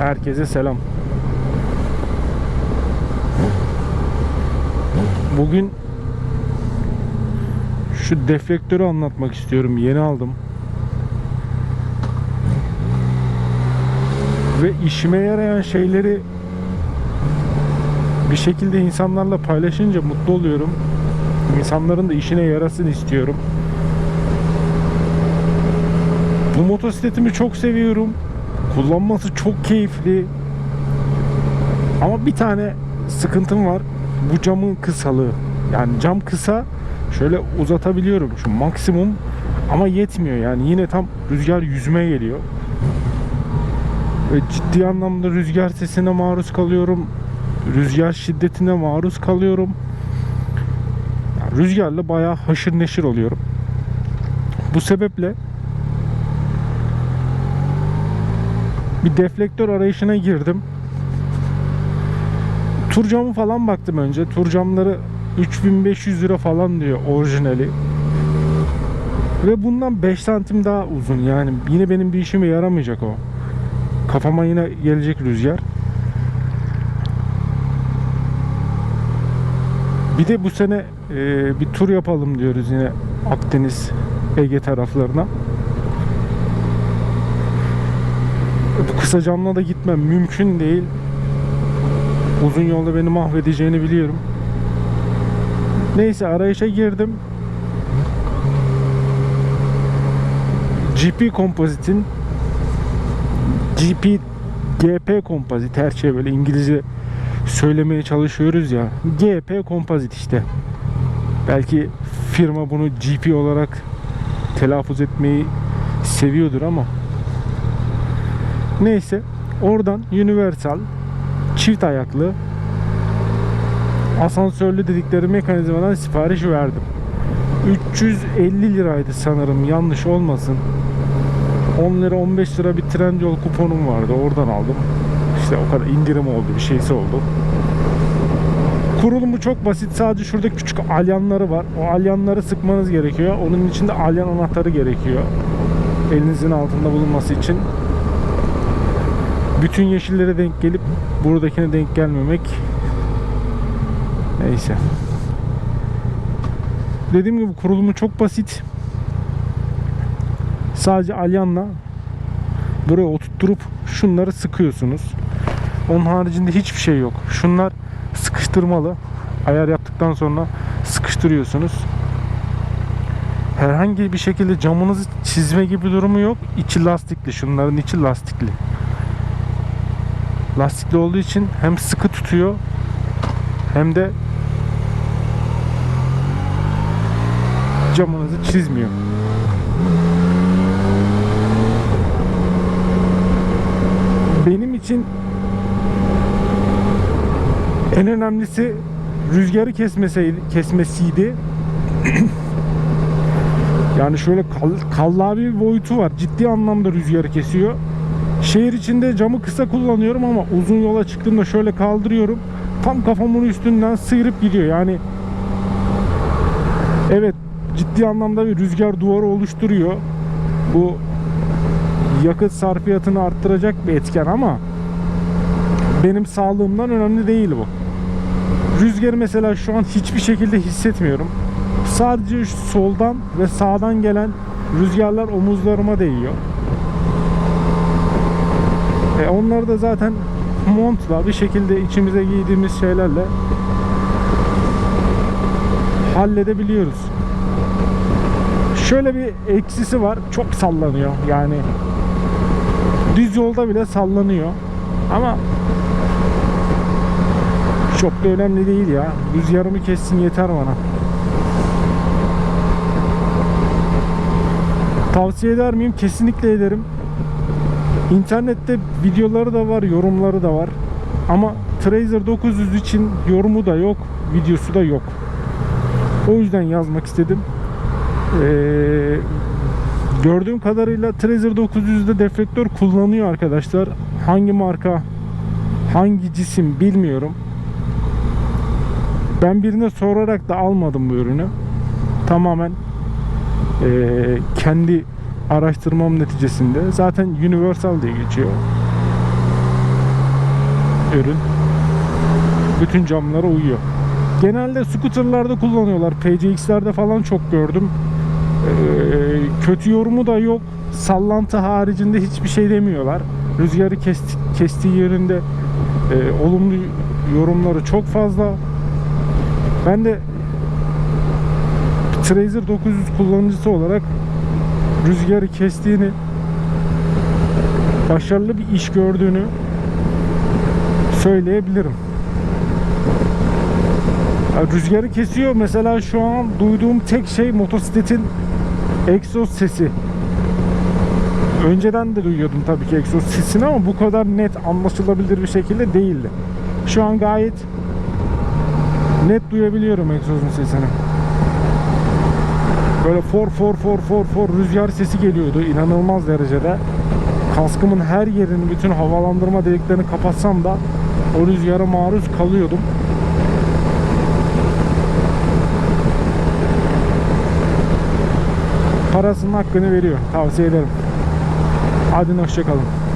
Herkese selam. Bugün şu deflektörü anlatmak istiyorum. Yeni aldım. Ve işime yarayan şeyleri bir şekilde insanlarla paylaşınca mutlu oluyorum. İnsanların da işine yarasın istiyorum. Bu motosikletimi çok seviyorum. Kullanması çok keyifli. Ama bir tane sıkıntım var. Bu camın kısalığı. Yani cam kısa. Şöyle uzatabiliyorum şu maksimum ama yetmiyor yani yine tam rüzgar yüzüme geliyor. Ve ciddi anlamda rüzgar sesine maruz kalıyorum. Rüzgar şiddetine maruz kalıyorum. Yani rüzgarla bayağı haşır neşir oluyorum. Bu sebeple bir deflektör arayışına girdim. Tur camı falan baktım önce. Tur camları 3500 lira falan diyor orijinali. Ve bundan 5 santim daha uzun yani yine benim bir işime yaramayacak o. Kafama yine gelecek rüzgar. Bir de bu sene e, bir tur yapalım diyoruz yine Akdeniz, Ege taraflarına. Bu kısa camla da gitmem mümkün değil. Uzun yolda beni mahvedeceğini biliyorum. Neyse arayışa girdim. GP Composite'in GP GP Composite her şey böyle İngilizce söylemeye çalışıyoruz ya. GP Composite işte. Belki firma bunu GP olarak telaffuz etmeyi seviyordur ama neyse oradan Universal çift ayaklı asansörlü dedikleri mekanizmadan sipariş verdim. 350 liraydı sanırım yanlış olmasın. 10 lira 15 lira bir Trendyol kuponum vardı oradan aldım. İşte o kadar indirim oldu bir şeysi oldu. Kurulumu çok basit sadece şurada küçük alyanları var. O alyanları sıkmanız gerekiyor. Onun için de alyan anahtarı gerekiyor. Elinizin altında bulunması için. Bütün yeşillere denk gelip buradakine denk gelmemek Neyse. Dediğim gibi kurulumu çok basit. Sadece alyanla buraya oturtturup şunları sıkıyorsunuz. Onun haricinde hiçbir şey yok. Şunlar sıkıştırmalı. Ayar yaptıktan sonra sıkıştırıyorsunuz. Herhangi bir şekilde camınızı çizme gibi durumu yok. İçi lastikli. Şunların içi lastikli. Lastikli olduğu için hem sıkı tutuyor hem de camınızı çizmiyor. Benim için en önemlisi rüzgarı kesmeseydi, kesmesiydi. yani şöyle kal, kallavi bir boyutu var. Ciddi anlamda rüzgarı kesiyor. Şehir içinde camı kısa kullanıyorum ama uzun yola çıktığımda şöyle kaldırıyorum. Tam kafamın üstünden sıyırıp gidiyor. Yani evet ciddi anlamda bir rüzgar duvarı oluşturuyor. Bu yakıt sarfiyatını arttıracak bir etken ama benim sağlığımdan önemli değil bu. Rüzgarı mesela şu an hiçbir şekilde hissetmiyorum. Sadece soldan ve sağdan gelen rüzgarlar omuzlarıma değiyor. E onları da zaten montla bir şekilde içimize giydiğimiz şeylerle halledebiliyoruz. Şöyle bir eksisi var. Çok sallanıyor. Yani düz yolda bile sallanıyor. Ama çok da önemli değil ya. Rüzgarımı kessin yeter bana. Tavsiye eder miyim? Kesinlikle ederim. İnternette videoları da var, yorumları da var. Ama Tracer 900 için yorumu da yok, videosu da yok. O yüzden yazmak istedim. Ee, gördüğüm kadarıyla Tracer 900'de deflektör kullanıyor arkadaşlar. Hangi marka, hangi cisim bilmiyorum. Ben birine sorarak da almadım bu ürünü. Tamamen ee, kendi araştırmam neticesinde zaten Universal diye geçiyor. ürün. Bütün camlara uyuyor. Genelde scooterlarda kullanıyorlar. PCX'lerde falan çok gördüm. Ee, kötü yorumu da yok. Sallantı haricinde hiçbir şey demiyorlar. Rüzgarı kesti, kestiği yerinde e, olumlu yorumları çok fazla. Ben de Tracer 900 kullanıcısı olarak rüzgarı kestiğini başarılı bir iş gördüğünü söyleyebilirim. Ya rüzgarı kesiyor. Mesela şu an duyduğum tek şey motosikletin egzoz sesi. Önceden de duyuyordum tabii ki egzoz sesini ama bu kadar net anlaşılabilir bir şekilde değildi. Şu an gayet net duyabiliyorum egzozun sesini. Böyle for for for for for rüzgar sesi geliyordu inanılmaz derecede. Kaskımın her yerini bütün havalandırma deliklerini kapatsam da o rüzgara maruz kalıyordum. Parasının hakkını veriyor. Tavsiye ederim. Hadi hoşçakalın.